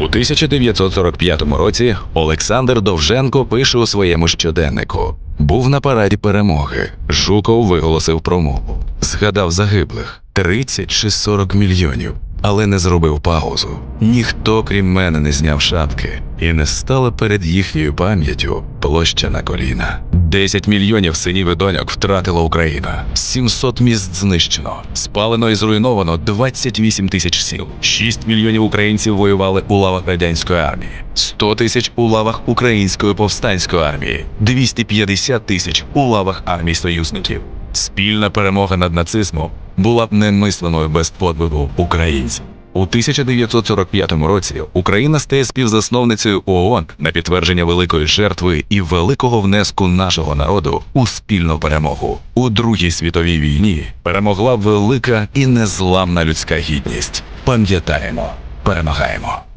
У 1945 році Олександр Довженко пише у своєму щоденнику: був на параді перемоги. Жуков виголосив промову. Згадав загиблих 30 чи 40 мільйонів, але не зробив паузу. Ніхто, крім мене, не зняв шапки, і не стала перед їхньою пам'яттю площа на коліна. 10 мільйонів синів і доньок втратила Україна. 700 міст знищено. Спалено і зруйновано 28 тисяч сіл. 6 мільйонів українців воювали у лавах радянської армії. 100 тисяч у лавах української повстанської армії. 250 тисяч у лавах армій союзників. Спільна перемога над нацизмом була б немисленою без подвигу українців. У 1945 році Україна стає співзасновницею ООН на підтвердження великої жертви і великого внеску нашого народу у спільну перемогу. У Другій світовій війні перемогла велика і незламна людська гідність. Пам'ятаємо, перемагаємо.